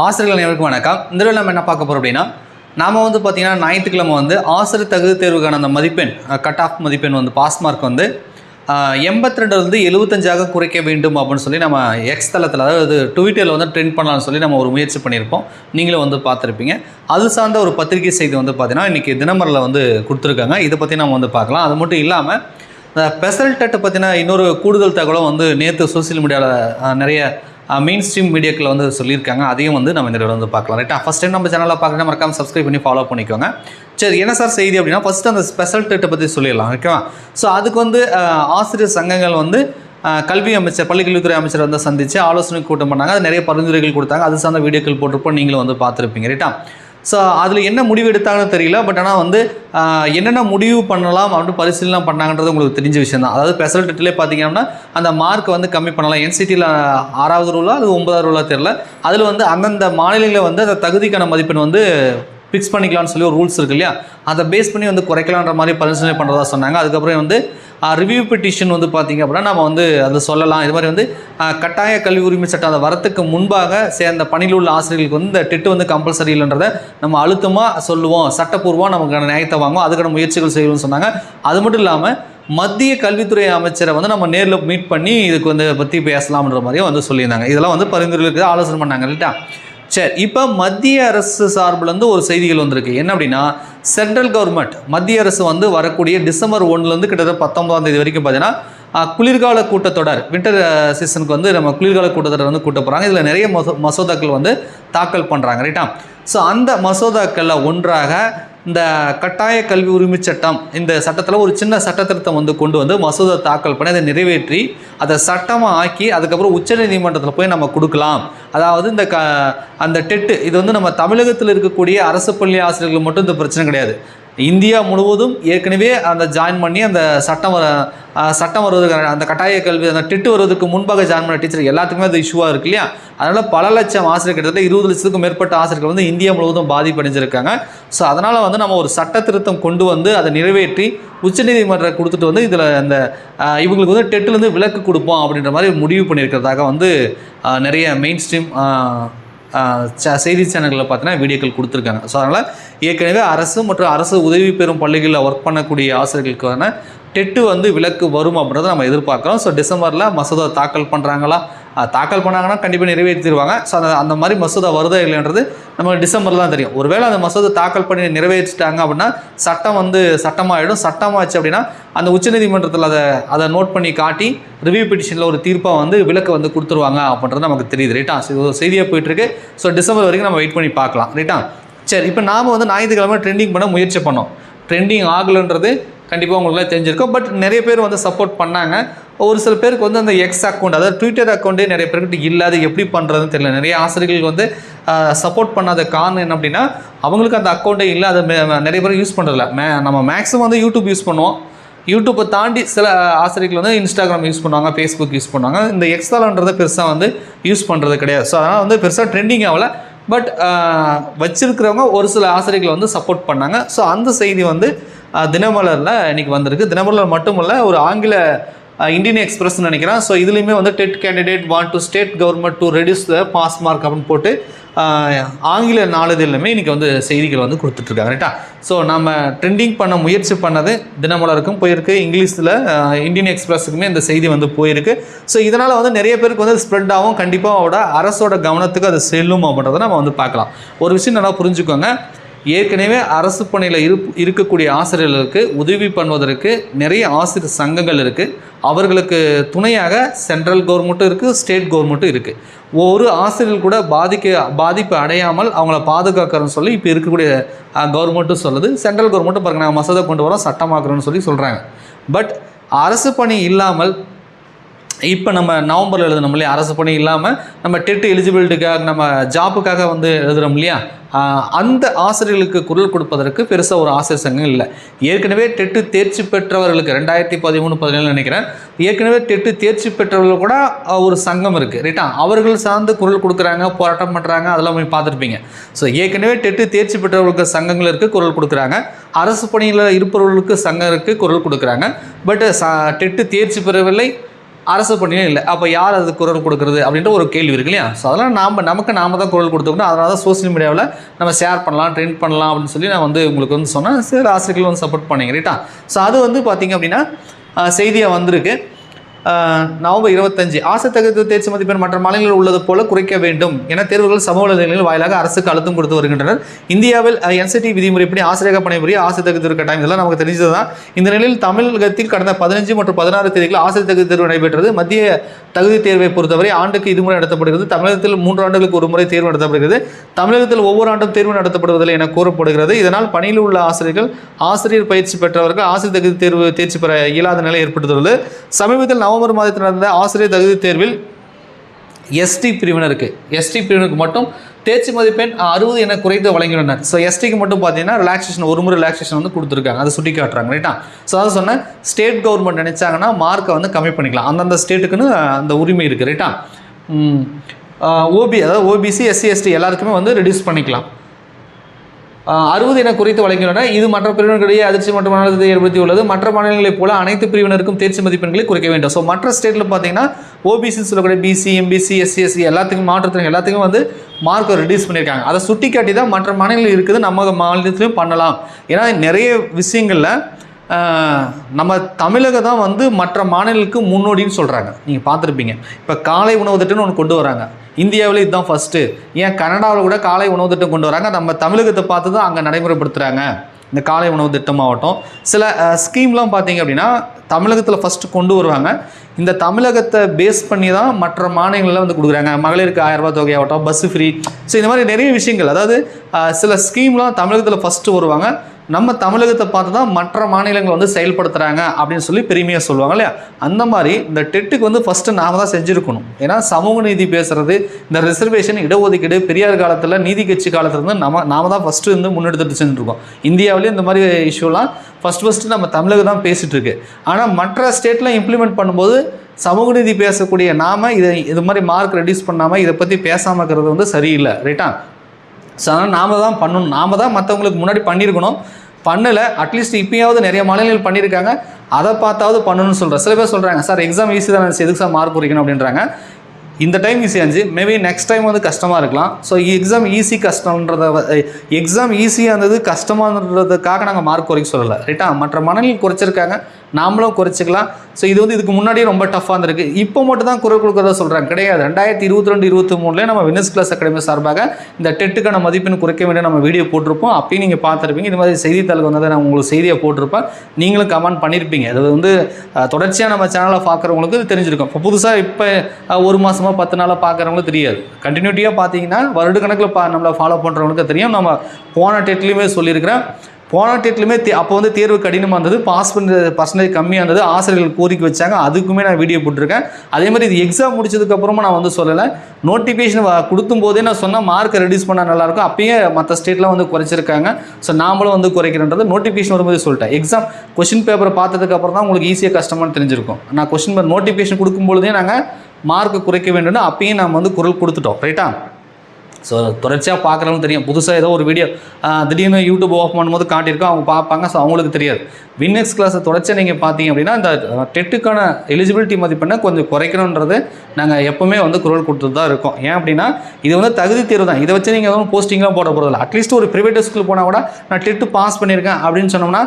ஆசிரியர்கள் அனைவருக்கும் வணக்கம். இந்த தடவை நம்ம என்ன பார்க்க போகிறோம் அப்படின்னா நாம் வந்து பார்த்திங்கன்னா ஞாயிற்றுக்கிழமை வந்து ஆசிரியர் தகுதி தேர்வுக்கான அந்த மதிப்பெண் கட் ஆஃப் மதிப்பெண் வந்து பாஸ் மார்க் வந்து எண்பத்தி ரெண்டுலேருந்து எழுபத்தஞ்சாக குறைக்க வேண்டும் அப்படின்னு சொல்லி நம்ம எக்ஸ் தளத்தில் அதாவது ட்விட்டரில் வந்து ட்ரெண்ட் பண்ணலாம்னு சொல்லி நம்ம ஒரு முயற்சி பண்ணியிருப்போம். நீங்களும் வந்து பார்த்துருப்பீங்க. அது சார்ந்த ஒரு பத்திரிகை செய்தி வந்து பார்த்தீங்கன்னா இன்றைக்கி தினமரில் வந்து கொடுத்துருக்காங்க. இதை பற்றி நம்ம வந்து பார்க்கலாம். அது மட்டும் இல்லாமல் இந்த ஸ்பெஷல் டெட்டை பற்றின இன்னொரு கூடுதல் தகவலும் வந்து நேற்று சோஷியல் மீடியாவில் நிறைய மெயின் ஸ்ட்ரீம் மீடியாக்கில் வந்து சொல்லியிருக்காங்க. அதையும் வந்து நம்ம இந்த வந்து பார்க்கலாம். ரைட்டா ஃபஸ்ட் டைம் நம்ம சேனலில் பார்க்கணும் மறக்காம சப்ஸ்கிரைப் பண்ணி ஃபாலோ பண்ணிக்கோங்க. சரி என்ன சார் செய்தி அப்படின்னா ஃபஸ்ட்டு அந்த ஸ்பெஷல் டெட்டை பற்றி சொல்லிடலாம். ஓகேவா ஸோ அதுக்கு வந்து ஆசிரியர் சங்கங்கள் வந்து கல்வி அமைச்சர் பள்ளிக்கல்வித்துறை அமைச்சர் வந்து சந்தித்து ஆலோசனை கூட்டம் பண்ணாங்க. அது நிறைய பரிந்துரைகள் கொடுத்தாங்க. அது சார்ந்த வீடியோக்கள் போட்டிருப்போம். நீங்களும் வந்து பார்த்துருப்பீங்க. ரைட்டா ஸோ அதில் என்ன முடிவு எடுத்தாங்கன்னு தெரியல பட் ஆனால் வந்து என்னென்ன முடிவு பண்ணலாம் அப்படின்னு பரிசீலனை பண்ணாங்கன்றது உங்களுக்கு தெரிஞ்ச விஷயம் தான் அதாவது ஸ்பெஷல் டெட்டிலே பார்த்தீங்கன்னா அந்த மார்க் வந்து கம்மி பண்ணலாம். என்சிடியில் ஆறாவது ரூலா அது ஒன்பதாவது ரூலா தெரியல. அதில் வந்து அந்தந்த மாநிலங்களில் வந்து அந்த தகுதிக்கான மதிப்பெண் வந்து ஃபிக்ஸ் பண்ணிக்கலாம்னு சொல்லி ஒரு ரூல்ஸ் இருக்கு இல்லையா? அதை பேஸ் பண்ணி வந்து குறைக்கலான்ற மாதிரி பரிசீலனை பண்ணுறதா சொன்னாங்க. அதுக்கப்புறம் வந்து ரிவ்யூ பெட்டிஷன் வந்து பார்த்தீங்க அப்படின்னா நம்ம வந்து அதை சொல்லலாம். இது மாதிரி வந்து கட்டாய கல்வி உரிமை சட்டம் அதை வரத்துக்கு முன்பாக சேர்ந்த பணியில் உள்ள ஆசிரியர்களுக்கு வந்து இந்த டெட்டு வந்து கம்பல்சரி இல்லைன்றதை நம்ம அழுத்தமாக சொல்லுவோம். சட்டப்பூர்வமாக நமக்கான நியாயத்தை வாங்குவோம். அதுக்கான முயற்சிகள் செய்வோம்னு சொன்னாங்க. அது மட்டும் இல்லாமல் மத்திய கல்வித்துறை அமைச்சரை வந்து நம்ம நேரில் மீட் பண்ணி இதுக்கு வந்து பற்றி பேசலாம்ன்ற மாதிரியும் வந்து சொல்லியிருந்தாங்க. இதெல்லாம் வந்து பரிந்துரைகளுக்கு ஆலோசனை பண்ணாங்க இல்லைட்டா சரி இப்போ மத்திய அரசு சார்பிலேருந்து ஒரு செய்திகள் வந்திருக்கு. என்ன அப்படின்னா சென்ட்ரல் கவர்மெண்ட் மத்திய அரசு வந்து வரக்கூடிய டிசம்பர் ஒன்றுலேருந்து கிட்டத்தட்ட பத்தொன்பதாம் தேதி வரைக்கும் பார்த்தீங்கன்னா குளிர்கால கூட்டத்தொடர் வின்டர் சீசனுக்கு வந்து நம்ம குளிர்கால கூட்டத்தொடர் வந்து கூட்ட போகிறாங்க இதில் நிறைய மசோ மசோதாக்கள் வந்து தாக்கல் பண்ணுறாங்க ரைட்டா ஸோ அந்த மசோதாக்களில் ஒன்றாக இந்த கட்டாய கல்வி உரிமை சட்டம் இந்த சட்டத்தில் ஒரு சின்ன சட்டத்திருத்தம் வந்து கொண்டு வந்து மசோதா தாக்கல் பண்ணி அதை நிறைவேற்றி அதை சட்டமாக ஆக்கி அதுக்கப்புறம் உச்சநீதிமன்றத்தில் போய் நம்ம கொடுக்கலாம். அதாவது இந்த க அந்த டெட்டு இது வந்து நம்ம தமிழகத்தில் இருக்கக்கூடிய அரசு பள்ளி ஆசிரியர்கள் மட்டும் இந்த பிரச்சனை கிடையாது. இந்தியா முழுவதும் ஏற்கனவே அந்த ஜாயின் பண்ணி அந்த சட்டம் வர சட்டம் வருவதுக்கு அந்த கட்டாய கல்வி அந்த டெட்டு வருவதற்கு முன்பாக ஜாயின் பண்ண டீச்சர் எல்லாத்துக்குமே அது இஷ்யூவாக இருக்கு இல்லையா? அதனால் பல லட்சம் ஆசிரியர் கிட்டத்தட்ட இருபது லட்சத்துக்கும் மேற்பட்ட ஆசிரியர்கள் வந்து இந்தியா முழுவதும் பாதிப்படைஞ்சிருக்காங்க. ஸோ அதனால் வந்து நம்ம ஒரு சட்ட திருத்தம் கொண்டு வந்து அதை நிறைவேற்றி உச்சநீதிமன்றம் கொடுத்துட்டு வந்து இதில் அந்த இவங்களுக்கு வந்து டெட்டுலேருந்து விலக்கு கொடுப்போம் அப்படின்ற மாதிரி முடிவு பண்ணியிருக்கிறதாக வந்து நிறைய மெயின் ஸ்ட்ரீம் செய்தி சேனல்களில் பார்த்தீங்கன்னா வீடியோக்கள் கொடுத்துருக்காங்க. ஸோ அதனால் ஏற்கனவே அரசு மற்றும் அரசு உதவி பெறும் பள்ளிகளில் ஒர்க் பண்ணக்கூடிய ஆசிரியர்களுக்கான டெட்டு வந்து விலக்கு வரும் அப்படின்றத நம்ம எதிர்பார்க்குறோம். ஸோ டிசம்பரில் மசோதா தாக்கல் பண்ணுறாங்களா தாக்கல் பண்ணாங்கன்னா கண்டிப்பாக நிறைவேற்றிடுவாங்க. ஸோ அந்த அந்த மாதிரி மசோதா வருதா இல்லைன்றது நம்ம டிசம்பரில் தான் தெரியும். ஒருவேளை அந்த மசோதா தாக்கல் பண்ணி நிறைவேற்றிட்டாங்க அப்படின்னா சட்டம் வந்து சட்டமாகிடும் சட்டமாச்சு அப்படின்னா அந்த உச்சநீதிமன்றத்தில் அதை அதை நோட் பண்ணி காட்டி ரிவ்யூ பெட்டிஷனில் ஒரு தீர்ப்பாக வந்து விலக்கை வந்து கொடுத்துருவாங்க அப்படின்றது நமக்கு தெரியுது. ரைட்டா இது ஒரு செய்தியாக போயிட்டுருக்கு. ஸோ டிசம்பர் வரைக்கும் நம்ம வெயிட் பண்ணி பார்க்கலாம். ரைட்டா சரி இப்போ நாம் வந்து ஞாயிற்றுக்கிழமை ட்ரெண்டிங் பண்ண முயற்சி பண்ணோம். ட்ரெண்டிங் ஆகலைன்றது கண்டிப்பாக உங்களுக்குலாம் தெரிஞ்சிருக்கும். பட் நிறைய பேர் வந்து சப்போர்ட் பண்ணாங்க. ஒரு சில பேருக்கு வந்து அந்த எக்ஸ் அக்கௌண்ட் அதாவது ட்விட்டர் அக்கௌண்ட்டே நிறைய பேருக்கு இல்லாத எப்படி பண்ணுறதுன்னு தெரியல. நிறைய ஆசிரியர்கள் வந்து சப்போர்ட் பண்ணாத காரணம் என்ன அப்படின்னா அவங்களுக்கு அந்த அக்கௌண்ட்டே இல்லை அதை நிறைய பேர் யூஸ் பண்ணுறதில்ல மே நம்ம மேக்ஸிமம் வந்து யூடியூப் யூஸ் பண்ணுவோம். யூடியூப்பை தாண்டி சில ஆசிரியர்கள் வந்து இன்ஸ்டாகிராம் யூஸ் பண்ணுவாங்க ஃபேஸ்புக் யூஸ் பண்ணுவாங்க. இந்த எக்ஸ்தாலன்றதை பெருசாக வந்து யூஸ் பண்ணுறது கிடையாது. ஸோ அதனால் வந்து பெருசாக ட்ரெண்டிங் ஆகல. பட் வச்சிருக்கிறவங்க ஒரு சில ஆசிரியர்களை வந்து சப்போர்ட் பண்ணாங்க. ஸோ அந்த செய்தி வந்து தினமலரில் இன்றைக்கி வந்திருக்கு. தினமலர் மட்டுமல்ல ஒரு ஆங்கில இந்தியன் எக்ஸ்பிரஸ் நினைக்கிறேன். ஸோ இதுலேயுமே வந்து TET candidate want to state government to reduce the pass mark அப்படின்னு போட்டு ஆங்கில நாளிதழிலுமே இன்றைக்கி வந்து செய்திகள் வந்து கொடுத்துட்ருக்காங்க ரைட்டா ஸோ நம்ம ட்ரெண்டிங் பண்ண முயற்சி பண்ணது தினமலருக்கும் போயிருக்கு. இங்கிலீஷில் இந்தியன் எக்ஸ்பிரஸுக்குமே இந்த செய்தி வந்து போயிருக்கு. ஸோ இதனால் வந்து நிறைய பேருக்கு வந்து ஸ்ப்ரெட் ஆகும். கண்டிப்பாக அவட அரசோட கவனத்துக்கு அது செல்லும் அப்படின்றத நம்ம வந்து பார்க்கலாம். ஒரு விஷயம் நல்லா புரிஞ்சுக்கோங்க. ஏற்கனவே அரசு பணியில் இரு இருக்கக்கூடிய ஆசிரியர்களுக்கு உதவி பண்ணுவதற்கு நிறைய ஆசிரியர் சங்கங்கள் இருக்குது அவர்களுக்கு துணையாக சென்ட்ரல் கவர்மெண்ட்டும் இருக்குது ஸ்டேட் கவர்மெண்ட்டும் இருக்குது ஒரு ஆசிரியர்கள் கூட பாதிக்க பாதிப்பு அடையாமல் அவங்கள பாதுகாக்கிறோன்னு சொல்லி இப்போ இருக்கக்கூடிய கவர்மெண்ட்டும் சொல்லுது. சென்ட்ரல் கவர்மெண்ட்டும் பாருங்க நாங்கள் மசோதா கொண்டு வரோம் சட்டமாக்குறோன்னு சொல்லி சொல்கிறாங்க பட் அரசு பணி இல்லாமல் இப்போ நம்ம நவம்பரில் எழுதணும் இல்லையா? அரசு பணி இல்லாமல் நம்ம டெட் எலிஜிபிலிட்டிக்காக நம்ம ஜாப்புக்காக வந்து எழுதுகிறோம் இல்லையா? அந்த ஆசிரியர்களுக்கு குரல் கொடுப்பதற்கு பெருசாக ஒரு ஆசிரியர் சங்கம் இல்லை. ஏற்கனவே டெட்டு தேர்ச்சி பெற்றவர்களுக்கு ரெண்டாயிரத்தி பதிமூணு பதினேழு நினைக்கிறேன். ஏற்கனவே டெட்டு தேர்ச்சி பெற்றவர்கள் கூட ஒரு சங்கம் இருக்குது ரைட்டா அவர்கள் சார்ந்து குரல் கொடுக்குறாங்க போராட்டம் பண்ணுறாங்க அதெல்லாம் போய் பார்த்துருப்பீங்க. ஸோ ஏற்கனவே டெட்டு தேர்ச்சி பெற்றவர்களுக்கு சங்கங்கள் இருக்குது குரல் கொடுக்குறாங்க. அரசு பணியில் இருப்பவர்களுக்கு சங்கம் இருக்குது குரல் கொடுக்குறாங்க. பட் ச டெட்டு தேர்ச்சி பெறவில்லை. அரசு பணியும் இல்லை. அப்போ யார் அது குரல் கொடுக்குறது அப்படின்ற ஒரு கேள்வி இருக்கு இல்லையா? ஸோ அதெல்லாம் நாம் நமக்கு நாம தான் குரல் கொடுத்துக்கணும். அதனால தான் சோஷியல் மீடியாவில் நம்ம ஷேர் பண்ணலாம் ட்ரெண்ட் பண்ணலாம் அப்படின்னு சொல்லி நான் வந்து உங்களுக்கு வந்து சொன்னேன். சில ஆசிரியர்கள் வந்து சப்போர்ட் பண்ணிங்க ரைட்டா ஸோ அது வந்து பார்த்தீங்க அப்படின்னா செய்தியாக வந்திருக்கு. நவம்பர் இருபத்தஞ்சு. ஆசை தகுதி தேர்ச்சி மதிப்பெண் மற்ற மாநிலங்களில் உள்ளது போல குறைக்க வேண்டும் என தேர்வுகள் சமூக நிலையங்களில் வாயிலாக அரசுக்கு அழுத்தம் கொடுத்து வருகின்றனர். இந்தியாவில் என்சிடி விதிமுறைப்படி ஆசிரியர் பணிபுரிய ஆசை தகுதி தேர்வு கட்டாயம். இதெல்லாம் நமக்கு தெரிஞ்சது தான் இந்த நிலையில் தமிழகத்தில் கடந்த பதினஞ்சு மற்றும் பதினாறு தேதிகளில் ஆசிரியர் தகுதி தேர்வு நடைபெற்றது. மத்திய தகுதி தேர்வை பொறுத்தவரை ஆண்டுக்கு இதுமுறை நடத்தப்படுகிறது. தமிழகத்தில் மூன்று ஆண்டுகளுக்கு ஒரு முறை தேர்வு நடத்தப்படுகிறது. தமிழகத்தில் ஒவ்வொரு ஆண்டும் தேர்வு நடத்தப்படுவதில்லை என கூறப்படுகிறது. இதனால் பணியில் உள்ள ஆசிரியர்கள் ஆசிரியர் பயிற்சி பெற்றவர்கள் ஆசிரியர் தகுதி தேர்வு தேர்ச்சி பெற இயலாத நிலை ஏற்பட்டுள்ளது. சமீபத்தில் நவம்பர் மாதத்தில் நடந்த ஆசிரியர் தகுதி தேர்வில் எஸ்டி பிரிவினருக்கு எஸ்டி பிரிவினருக்கு மட்டும் தேர்ச்சி மதிப்பெண் அறுபது என குறைத்து வழங்கியுள்ளனர். ஸோ எஸ்டிக்கு மட்டும் பார்த்தீங்கன்னா ரிலாக்ஸேஷன் ஒரு முறை ரிலாக்ஸேஷன் வந்து கொடுத்துருக்காங்க. அதை சுட்டி காட்டுறாங்க ரைட்டா ஸோ அதை சொன்னேன் ஸ்டேட் கவர்மெண்ட் நினைச்சாங்கன்னா மார்க்கை வந்து கம்மி பண்ணிக்கலாம். அந்தந்த ஸ்டேட்டுக்குன்னு அந்த உரிமை இருக்குது ரைட்டா ஓபி அதாவது ஓபிசி எஸ்சி எஸ்டி எல்லாருக்குமே வந்து ரெடியூஸ் பண்ணிக்கலாம். அறுபது என குறைத்து வழங்கியுள்ளன. இது மற்ற பிரிவினர்களிடையே அதிர்ச்சி மற்றும் ஏற்படுத்தி ஏற்படுத்தியுள்ளது. மற்ற மாநிலங்களைப் போல அனைத்து பிரிவினருக்கும் தேர்ச்சி மதிப்பெண்களை குறைக்க வேண்டும். ஸோ மற்ற ஸ்டேட்டில் பார்த்தீங்கன்னா ஓபிசி சொல்லக்கூடிய பிசி எம்பிசி எஸ்சி எஸ்சி எல்லாத்துக்கும் மாற்றத்திற்கு எல்லாத்துக்கும் வந்து மார்க்கை ரெடியூஸ் பண்ணியிருக்காங்க. அதை சுட்டி காட்டி தான் மற்ற மாநிலங்கள் இருக்குது. நம்ம மாநிலத்திலையும் பண்ணலாம். ஏன்னா நிறைய விஷயங்களில் நம்ம தமிழக தான் வந்து மற்ற மாநிலங்களுக்கு முன்னோடின்னு சொல்கிறாங்க நீங்கள் பார்த்துருப்பீங்க. இப்போ காலை உணவு திட்டம்னு ஒன்று கொண்டு வராங்க. இந்தியாவில் இதுதான் ஃபஸ்ட்டு ஏன் கனடாவில் கூட காலை உணவு திட்டம் கொண்டு வராங்க. நம்ம தமிழகத்தை பார்த்து தான் அங்கே நடைமுறைப்படுத்துகிறாங்க இந்த காலை உணவு திட்டமாகட்டும். சில ஸ்கீம்லாம் பார்த்தீங்க அப்படின்னா தமிழகத்தில் ஃபஸ்ட்டு கொண்டு வருவாங்க. இந்த தமிழகத்தை பேஸ் பண்ணி தான் மற்ற மாநிலங்களில் வந்து கொடுக்குறாங்க. மகளிருக்கு ஆயிரரூபா ரூபாய் தொகையாகட்டும் பஸ் ஃப்ரீ ஸோ இந்த மாதிரி நிறைய விஷயங்கள். அதாவது சில ஸ்கீம்லாம் தமிழகத்தில் ஃபஸ்ட்டு வருவாங்க. நம்ம தமிழகத்தை பார்த்து தான் மற்ற மாநிலங்கள் வந்து செயல்படுத்துகிறாங்க அப்படின்னு சொல்லி பெருமையாக சொல்லுவாங்க இல்லையா? அந்த மாதிரி இந்த டெட்டுக்கு வந்து ஃபஸ்ட்டு நாம தான் செஞ்சுருக்கணும். ஏன்னா சமூக நீதி பேசுகிறது இந்த ரிசர்வேஷன் இடஒதுக்கீடு பெரியார் காலத்தில் நீதி கட்சி காலத்தில் இருந்து நம்ம நாம தான் ஃபஸ்ட்டு வந்து முன்னெடுத்துட்டு செஞ்சுருக்கோம். இந்தியாவிலேயே இந்த மாதிரி இஷ்யூலாம் ஃபஸ்ட் ஃபஸ்ட்டு நம்ம தமிழகம் தான் பேசிகிட்ருக்கு ஆனால் மற்ற ஸ்டேட்டில் இம்ப்ளிமெண்ட் பண்ணும்போது சமூக நீதி பேசக்கூடிய நாம இதை இது மாதிரி மார்க் ரெடியூஸ் பண்ணாமல் இதை பற்றி பேசாமல் இருக்கிறது வந்து சரியில்லை ரைட்டா ஸோ அதனால் நாம் தான் பண்ணணும். நாம தான் மற்றவங்களுக்கு முன்னாடி பண்ணியிருக்கணும். பண்ணலை அட்லீஸ்ட் இப்பயாவது நிறைய மாநிலங்கள் பண்ணியிருக்காங்க. அதை பார்த்தாவது பண்ணணும்னு சொல்கிறேன் சில பேர் சொல்கிறாங்க சார் எக்ஸாம் ஈஸி தான் எதுக்கு சார் மார்க் குறிக்கணும்? அப்படின்றாங்க. இந்த டைம் ஈஸியாக இருந்துச்சு. மேபி நெக்ஸ்ட் டைம் வந்து கஷ்டமாக இருக்கலாம். ஸோ எக்ஸாம் ஈஸி கஷ்டன்றத எக்ஸாம் ஈஸியாக இருந்தது கஷ்டமானதுக்காக நாங்கள் மார்க் குறைக்க சொல்லலை. ரைட்டா மற்ற மாநிலங்கள் குறைச்சிருக்காங்க. நாமளும் குறைச்சிக்கலாம். ஸோ இது வந்து இதுக்கு முன்னாடியே ரொம்ப டஃப்பாக இருந்திருக்கு. இப்போ மட்டும் தான் குரல் கொடுக்குறதா சொல்கிறாங்க கிடையாது. ரெண்டாயிரத்தி இருபத்தி ரெண்டு இருபத்தி மூணுல நம்ம வினஸ் கிளாஸ் அகாடமி சார்பாக இந்த டெட்டுக்கான மதிப்பெண் குறைக்க வேண்டிய நம்ம வீடியோ போட்டிருப்போம். அப்பயும் நீங்கள் பார்த்துருப்பீங்க. இது மாதிரி செய்தித்தாளுக்கு வந்ததை நான் உங்களுக்கு செய்தியை போட்டிருப்பேன். நீங்களும் கமெண்ட் பண்ணியிருப்பீங்க அது வந்து தொடர்ச்சியாக நம்ம சேனலை பார்க்குறவங்களுக்கு இது தெரிஞ்சிருக்கும். இப்போ புதுசாக இப்போ ஒரு மாதமாக பத்து நாளாக பார்க்குறவங்களுக்கு தெரியாது. கண்டினியூட்டியாக பார்த்தீங்கன்னா வருடக்கணக்கில் பா நம்மளை ஃபாலோ பண்ணுறவங்களுக்கு தெரியும். நம்ம போன டெட்லேயுமே சொல்லியிருக்கிறேன். போன டேட்லையுமே தே அப்போ வந்து தேர்வு கடினமாக இருந்தது. பாஸ் பண்ணுற பர்சன்டேஜ் கம்மியாக இருந்தது. ஆசிரியர்கள் கோரிக்கை வச்சாங்க. அதுக்குமே நான் வீடியோ போட்டிருக்கேன். அதே மாதிரி இது எக்ஸாம் முடிச்சதுக்கப்புறமா நான் வந்து சொல்லலை. நோட்டிஃபிகேஷன் கொடுத்தும் போதே நான் சொன்னால் மார்க்கை ரெடியூஸ் பண்ணால் நல்லாயிருக்கும் அப்பயே மற்ற ஸ்டேட்லாம் வந்து குறைச்சிருக்காங்க. ஸோ நாமளும் வந்து குறைக்கிறன்றது நோட்டிஃபிகேஷன் வரும்போது சொல்லிட்டேன். எக்ஸாம் கொஷின் பேப்பரை பார்த்ததுக்கப்புறம் தான் உங்களுக்கு ஈஸியாக கஷ்டமானு தெரிஞ்சிருக்கும். நான் கொஷின் பேப்பர் நோட்டிஃபிகேஷன் கொடுக்கும்பொழுதே நாங்கள் மார்க்கு குறைக்க வேண்டும்னு அப்பயும் நம்ம வந்து குரல் கொடுத்துட்டோம் ரைட்டா ஸோ தொடர்ச்சியாக பார்க்குறவங்க தெரியும். புதுசாக ஏதோ ஒரு வீடியோ திடீர்னு யூடியூப் ஓப்பன் பண்ணும்போது காட்டியிருக்கோம். அவங்க பார்ப்பாங்க ஸோ அவங்களுக்கு தெரியாது. வின்னெக்ஸ் கிளாஸை தொடர்ச்சியாக நீங்கள் பார்த்தீங்க அப்படின்னா இந்த டெட்டுக்கான எலிஜிபிலிட்டி மதிப்பெண்ணை கொஞ்சம் குறைக்கணுன்றது நாங்கள் எப்போவுமே வந்து குரல் கொடுத்துட்டு தான் இருக்கோம். ஏன் அப்படின்னா இது வந்து தகுதி தேர்வு தான். இதை வச்சு நீங்கள் எதுவும் போஸ்டிங்லாம் போட போகிறதில்ல அட்லீஸ்ட் ஒரு ப்ரைவேட் ஸ்கூல் போனால் கூட நான் டெட்டு பாஸ் பண்ணியிருக்கேன் அப்படின்னு சொன்னோம்னா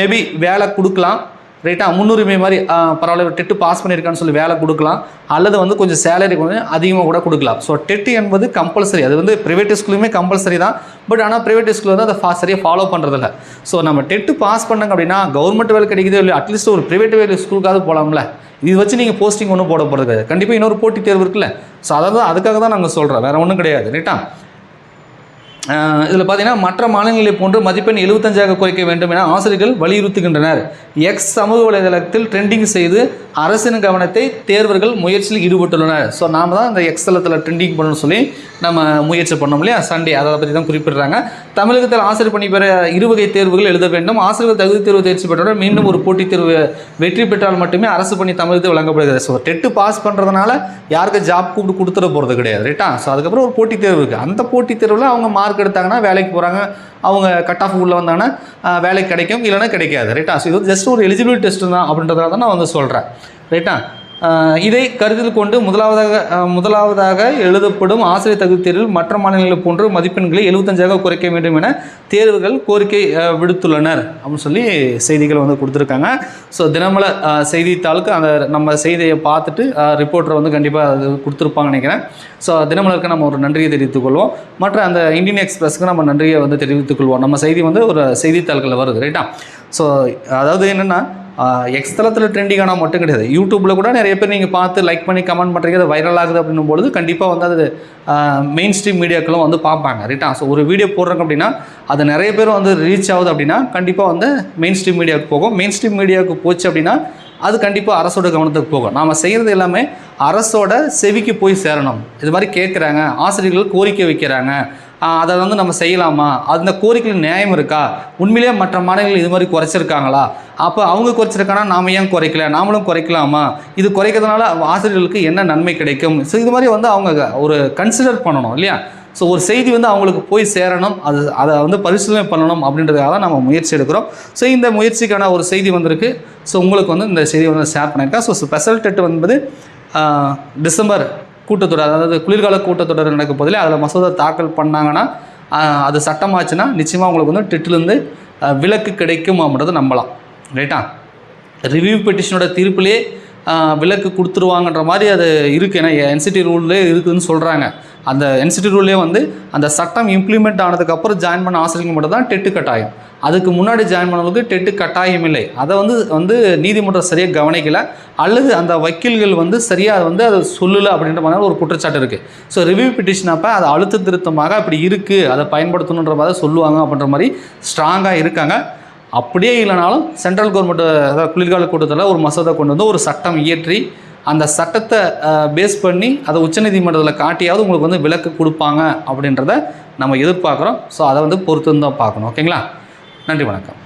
மேபி வேலை கொடுக்கலாம். ரைட்டா முன்னுரிமை மாதிரி பரவாயில்ல பரவாயில்ல டெட்டு பாஸ் பண்ணியிருக்கான்னு சொல்லி வேலை கொடுக்கலாம். அல்லது வந்து கொஞ்சம் சேலரி கொஞ்சம் அதிகமாக கூட கொடுக்கலாம். ஸோ டெட்டு என்பது கம்பல்சரி அது வந்து ப்ரைவேட் ஸ்கூலுமே கம்பல்சரி தான். பட் ஆனால் ப்ரைவேட் ஸ்கூல் வந்து அதை ஃபா சரியாக ஃபாலோ பண்ணுறதில்ல ஸோ நம்ம டெட்டு பாஸ் பண்ணாங்க அப்படின்னா கவர்மெண்ட் வேலை கிடைக்குதோ இல்லை அட்லீஸ்ட் ஒரு ப்ரைவேட் வேலை ஸ்கூலுக்காவது போகலாம்ல இது வச்சு நீங்கள் போஸ்டிங் ஒன்றும் போட போகிறது கிடையாது. கண்டிப்பாக இன்னொரு போட்டித் தேர்வு இருக்குல்ல. ஸோ அதாவது அதுக்காக தான் நாங்கள் சொல்கிறோம் வேறு ஒன்றும் கிடையாது. ரைட்டா இதில் பார்த்தீங்கன்னா மற்ற மாநிலங்களை போன்று மதிப்பெண் எழுபத்தஞ்சாக குறைக்க வேண்டும் என ஆசிரியர்கள் வலியுறுத்துகின்றனர். எக்ஸ் சமூக வலைதளத்தில் ட்ரெண்டிங் செய்து அரசின் கவனத்தை தேர்வர்கள் முயற்சியில் ஈடுபட்டுள்ளனர். ஸோ நாம தான் அந்த எக்ஸ் தளத்தில் ட்ரெண்டிங் பண்ணணும்னு சொல்லி நம்ம முயற்சி பண்ணோம் இல்லையா? சண்டே அதை பற்றி தான் குறிப்பிடுறாங்க. தமிழகத்தில் ஆசிரியர் பணி பெற இருவகை தேர்வுகள் எழுத வேண்டும். ஆசிரியர் தகுதி தேர்வு தேர்ச்சி பெற்றவுடன் மீண்டும் ஒரு போட்டித் தேர்வு வெற்றி பெற்றால் மட்டுமே அரசு பணி தமிழகத்தில் வழங்கப்படுகிறது. ஸோ டெட்டு பாஸ் பண்ணுறதுனால யாருக்கு ஜாப் கூப்பிட்டு கொடுத்துட போகிறது கிடையாது ரைட்டா ஸோ அதுக்கப்புறம் ஒரு போட்டித் தேர்வு இருக்குது அந்த போட்டித் தேர்வில் அவங்க மார்க் எடுத்தாங்கன்னா வேலைக்கு போகிறாங்க அவங்க கட் ஆஃப் உள்ளே வந்தாங்கன்னா வேலைக்கு கிடைக்கும் இல்லைன்னா கிடைக்காது. ரைட்டா ஸோ இது ஜஸ்ட் ஒரு எலிஜிபிலிட்டி டெஸ்ட்டு தான் அப்படின்றதால தான் நான் வந்து சொல்கிறேன் ரைட்டா இதை கருத்தில் கொண்டு முதலாவதாக முதலாவதாக எழுதப்படும் ஆசிரியர் தகுதி தேர்வில் மற்ற மாநிலங்களை போன்று மதிப்பெண்களை எழுபத்தஞ்சாக குறைக்க வேண்டும் என தேர்வுகள் கோரிக்கை விடுத்துள்ளனர். அப்படின்னு சொல்லி செய்திகள் வந்து கொடுத்துருக்காங்க. ஸோ தினமல செய்தித்தாளுக்கு அந்த நம்ம செய்தியை பார்த்துட்டு ரிப்போர்ட்டர் வந்து கண்டிப்பாக அது கொடுத்துருப்பாங்கன்னு நினைக்கிறேன். ஸோ தினமலருக்கு நம்ம ஒரு நன்றியை தெரிவித்துக் கொள்வோம். மற்ற அந்த இந்தியன் எக்ஸ்பிரஸ்க்கு நம்ம நன்றியை வந்து தெரிவித்துக் கொள்வோம். நம்ம செய்தி வந்து ஒரு செய்தித்தாள்களில் வருது ரைட்டா ஸோ அதாவது என்னென்னா எக்ஸ் தளத்தில் ட்ரெண்டிங் ஆனால் மட்டும் கிடையாது. யூடியூப்பில் கூட நிறைய பேர் நீங்கள் பார்த்து லைக் பண்ணி கமெண்ட் பண்ணுறீங்க அது வைரல் ஆகுது அப்படின்னும் பொழுது கண்டிப்பாக வந்து அது மெயின் ஸ்ட்ரீம் மீடியாக்களும் வந்து பார்ப்பாங்க ரைட்டா ஸோ ஒரு வீடியோ போடுறாங்க அப்படின்னா அது நிறைய பேர் வந்து ரீச் ஆகுது அப்படின்னா கண்டிப்பாக வந்து மெயின் ஸ்ட்ரீம் மீடியாவுக்கு போகும். மெயின் ஸ்ட்ரீம் மீடியாவுக்கு போச்சு அப்படின்னா அது கண்டிப்பாக அரசோட கவனத்துக்கு போகும். நாம் செய்கிறது எல்லாமே அரசோட செவிக்கு போய் சேரணும். இது மாதிரி கேட்குறாங்க ஆசிரியர்கள் கோரிக்கை வைக்கிறாங்க. அதை வந்து நம்ம செய்யலாமா? அந்த கோரிக்கையில் நியாயம் இருக்கா? உண்மையிலேயே மற்ற மாநிலங்கள் இது மாதிரி குறைச்சிருக்காங்களா? அப்போ அவங்க குறைச்சிருக்கானா நாம ஏன் குறைக்கல? நாமளும் குறைக்கலாமா? இது குறைக்கிறதுனால ஆசிரியர்களுக்கு என்ன நன்மை கிடைக்கும்? ஸோ இது மாதிரி வந்து அவங்க ஒரு கன்சிடர் பண்ணணும் இல்லையா? ஸோ ஒரு செய்தி வந்து அவங்களுக்கு போய் சேரணும் அது அதை வந்து பரிசீலனை பண்ணணும் அப்படின்றதுக்காக தான் நம்ம முயற்சி எடுக்கிறோம். ஸோ இந்த முயற்சிக்கான ஒரு செய்தி வந்திருக்கு. ஸோ உங்களுக்கு வந்து இந்த செய்தியை வந்து ஷேர் பண்ணியிருக்கேன். ஸோ ஸ்பெஷல் டெட் என்பது டிசம்பர் கூட்டத்தொடர் அதாவது குளிர்கால கூட்டத்தொடர் நடக்கும் போதிலே அதில் மசோதா தாக்கல் பண்ணாங்கன்னா அது சட்டமாச்சுன்னா நிச்சயமாக உங்களுக்கு வந்து டெட்டிலேருந்து விலக்கு கிடைக்கும் அப்படின்றத நம்பலாம். ரைட்டா? ரிவ்யூ பெட்டிஷனோட தீர்ப்பிலே விலக்கு கொடுத்துருவாங்கன்ற மாதிரி அது இருக்குது ஏன்னா என்சிடி ரூல்லே இருக்குதுன்னு சொல்கிறாங்க அந்த என்சிடி ரூல்லே வந்து அந்த சட்டம் இம்ப்ளிமெண்ட் ஆனதுக்கப்புறம் ஜாயின் பண்ண ஆசிரியர்கள் மட்டும் தான் டெட்டு கட்டாயம். அதுக்கு முன்னாடி ஜாயின் பண்ணவங்களுக்கு டெட்டு கட்டாயம் இல்லை. அதை வந்து வந்து நீதிமன்றம் சரியாக கவனிக்கலை. அல்லது அந்த வக்கீல்கள் வந்து சரியாக வந்து அதை சொல்லலை அப்படின்ற மாதிரி ஒரு குற்றச்சாட்டு இருக்குது ஸோ ரிவ்யூ பிட்டிஷன் அப்போ அதை அழுத்த திருத்தமாக அப்படி இருக்குது அதை பயன்படுத்தணுன்ற மாதிரி சொல்லுவாங்க அப்படின்ற மாதிரி ஸ்ட்ராங்காக இருக்காங்க. அப்படியே இல்லைனாலும் சென்ட்ரல் கவர்மெண்ட் அதாவது குளிர்கால கூட்டத்தில் ஒரு மசோதா கொண்டு வந்து ஒரு சட்டம் இயற்றி அந்த சட்டத்தை பேஸ் பண்ணி அதை உச்சநீதிமன்றத்தில் காட்டியாவது உங்களுக்கு வந்து விலக்கு கொடுப்பாங்க அப்படின்றத நம்ம எதிர்பார்க்குறோம். ஸோ அதை வந்து பொறுத்து தான் பார்க்கணும். ஓகேங்களா? நன்றி வணக்கம்.